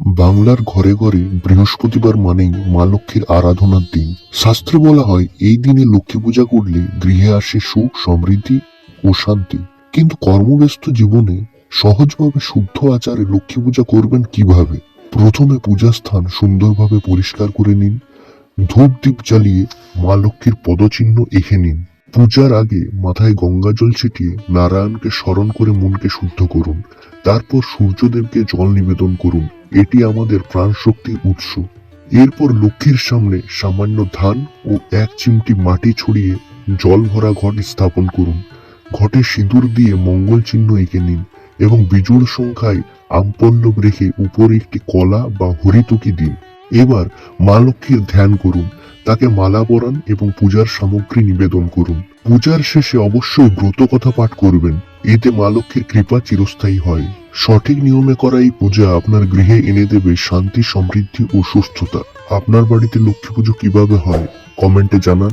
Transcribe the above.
বাংলার ঘরে ঘরে বৃহস্পতিবার মানেই মা লক্ষ্মীর আরাধনার দিন। শাস্ত্রে বলা হয়, এই দিনে লক্ষ্মী পূজা করলে গৃহে আসে সুখ, সমৃদ্ধি ও শান্তি। কিন্তু কর্মব্যস্ত জীবনে সহজভাবে শুদ্ধ আচারে লক্ষ্মী পূজা করবেন কীভাবে? প্রথমে পূজাস্থান সুন্দরভাবে পরিষ্কার করে নিন। ধূপ দ্বীপ জ্বালিয়ে মা লক্ষ্মীর পদচিহ্ন এঁকে নিন। পূজার আগে মাথায় গঙ্গা জল ছিটিয়ে নারায়ণকে স্মরণ করে মনকে শুদ্ধ করুন। তারপর সূর্যদেবকে জল নিবেদন করুন। এটি আমাদের প্রাণ শক্তির উৎস। এরপর লক্ষ্মীর সামনে সামান্য ধান ও এক চিমটি মাটি ছড়িয়ে জল ভরা ঘট স্থাপন করুন। ঘটে সিঁদুর দিয়ে মঙ্গল চিহ্ন এঁকে নিন এবং বিজুড় সংখ্যায় আমপল্লব রেখে উপরে একটি কলা বা হরিতকি দিন। এবার মা লক্ষ্মীর ধ্যান করুন। তাকে মালা পরান এবং পূজার সামগ্রী নিবেদন করুন। পূজার শেষে অবশ্যই ব্রত কথা পাঠ করবেন। এতে মা লক্ষ্মীর কৃপা চিরস্থায়ী হয়। সঠিক নিয়মে করা এই পূজা আপনার গৃহে এনে দেবে শান্তি, সমৃদ্ধি ও সুস্থতা। আপনার বাড়িতে লক্ষ্মী পুজো কীভাবে হয়, কমেন্টে জানান।